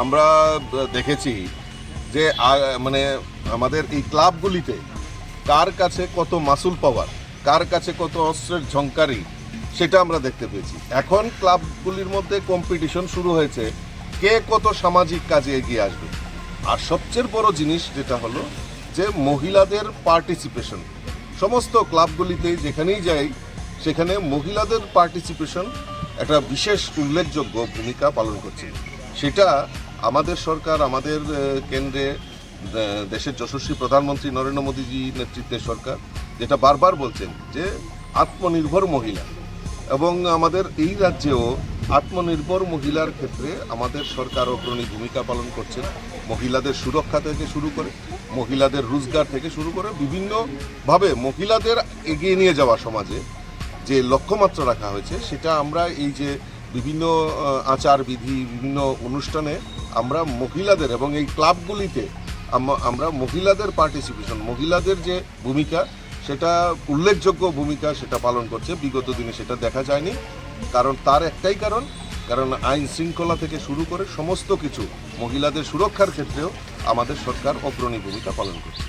আমরা দেখেছি যে মানে আমাদের এই ক্লাবগুলিতে কার কাছে কত মাসুল পাওয়ার, কার কাছে কত অস্ত্রের ঝঙ্কারি সেটা আমরা দেখতে পেয়েছি। এখন ক্লাবগুলির মধ্যে কম্পিটিশন শুরু হয়েছে, কে কত সামাজিক কাজে এগিয়ে আসবে। আর সবচেয়ে বড় জিনিস যেটা হলো যে, মহিলাদের পার্টিসিপেশন সমস্ত ক্লাবগুলিতে যেখানেই যাই, সেখানে মহিলাদের পার্টিসিপেশন একটা বিশেষ উল্লেখযোগ্য ভূমিকা পালন করছে। সেটা আমাদের সরকার, আমাদের কেন্দ্রে দেশের যশস্বী প্রধানমন্ত্রী নরেন্দ্র মোদীজি নেতৃত্বের সরকার, যেটা বারবার বলছেন যে আত্মনির্ভর মহিলা। এবং আমাদের এই রাজ্যেও আত্মনির্ভর মহিলার ক্ষেত্রে আমাদের সরকার অগ্রণী ভূমিকা পালন করছেন। মহিলাদের সুরক্ষা থেকে শুরু করে, মহিলাদের রোজগার থেকে শুরু করে, বিভিন্নভাবে মহিলাদের এগিয়ে নিয়ে যাওয়া সমাজে যে লক্ষ্যমাত্রা রাখা হয়েছে, সেটা আমরা এই যে বিভিন্ন আচার বিধি বিভিন্ন অনুষ্ঠানে আমরা মহিলাদের এবং এই ক্লাবগুলিতে আমরা মহিলাদের পার্টিসিপেশন মহিলাদের যে ভূমিকা, সেটা উল্লেখযোগ্য ভূমিকা সেটা পালন করছে। বিগত দিনে সেটা দেখা যায়নি। কারণ তার একটাই কারণ কারণ আইন শৃঙ্খলা থেকে শুরু করে সমস্ত কিছু মহিলাদের সুরক্ষার ক্ষেত্রেও আমাদের সরকার অগ্রণী ভূমিকা পালন করছে।